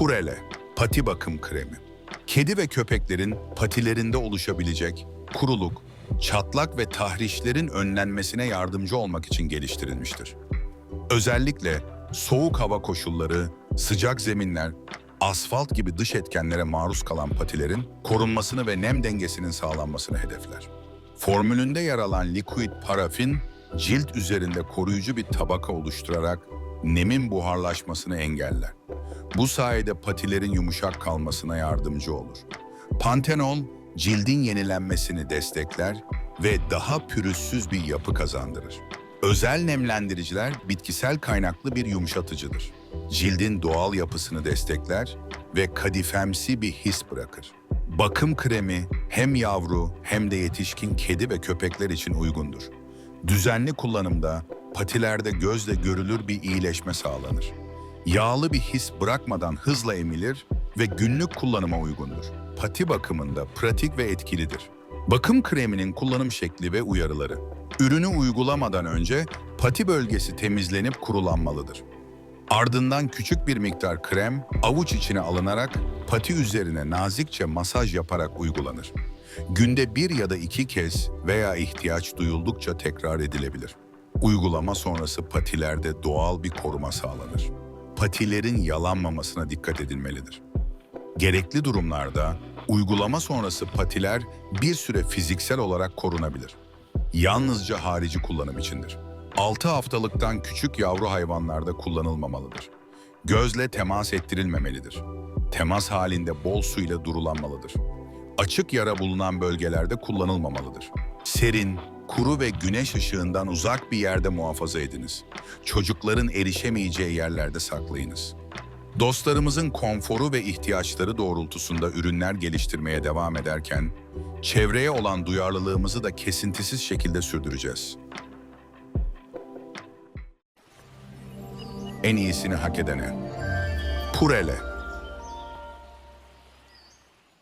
Purele, pati bakım kremi. Kedi ve köpeklerin patilerinde oluşabilecek kuruluk, çatlak ve tahrişlerin önlenmesine yardımcı olmak için geliştirilmiştir. Özellikle soğuk hava koşulları, sıcak zeminler, asfalt gibi dış etkenlere maruz kalan patilerin korunmasını ve nem dengesinin sağlanmasını hedefler. Formülünde yer alan liquid parafin, cilt üzerinde koruyucu bir tabaka oluşturarak nemin buharlaşmasını engeller. Bu sayede patilerin yumuşak kalmasına yardımcı olur. Pantenol, cildin yenilenmesini destekler ve daha pürüzsüz bir yapı kazandırır. Özel nemlendiriciler bitkisel kaynaklı bir yumuşatıcıdır. Cildin doğal yapısını destekler ve kadifemsi bir his bırakır. Bakım kremi hem yavru hem de yetişkin kedi ve köpekler için uygundur. Düzenli kullanımda patilerde gözle görülür bir iyileşme sağlanır. Yağlı bir his bırakmadan hızla emilir ve günlük kullanıma uygundur. Pati bakımında pratik ve etkilidir. Bakım kreminin kullanım şekli ve uyarıları. Ürünü uygulamadan önce pati bölgesi temizlenip kurulanmalıdır. Ardından küçük bir miktar krem avuç içine alınarak pati üzerine nazikçe masaj yaparak uygulanır. Günde bir ya da iki kez veya ihtiyaç duyuldukça tekrar edilebilir. Uygulama sonrası patilerde doğal bir koruma sağlanır. Patilerin yalanmamasına dikkat edilmelidir. Gerekli durumlarda uygulama sonrası patiler bir süre fiziksel olarak korunabilir. Yalnızca harici kullanım içindir. 6 haftalıktan küçük yavru hayvanlarda kullanılmamalıdır. Gözle temas ettirilmemelidir. Temas halinde bol su ile durulanmalıdır. Açık yara bulunan bölgelerde kullanılmamalıdır. Serin, kuru ve güneş ışığından uzak bir yerde muhafaza ediniz. Çocukların erişemeyeceği yerlerde saklayınız. Dostlarımızın konforu ve ihtiyaçları doğrultusunda ürünler geliştirmeye devam ederken, çevreye olan duyarlılığımızı da kesintisiz şekilde sürdüreceğiz. En iyisini hak edene. Purele.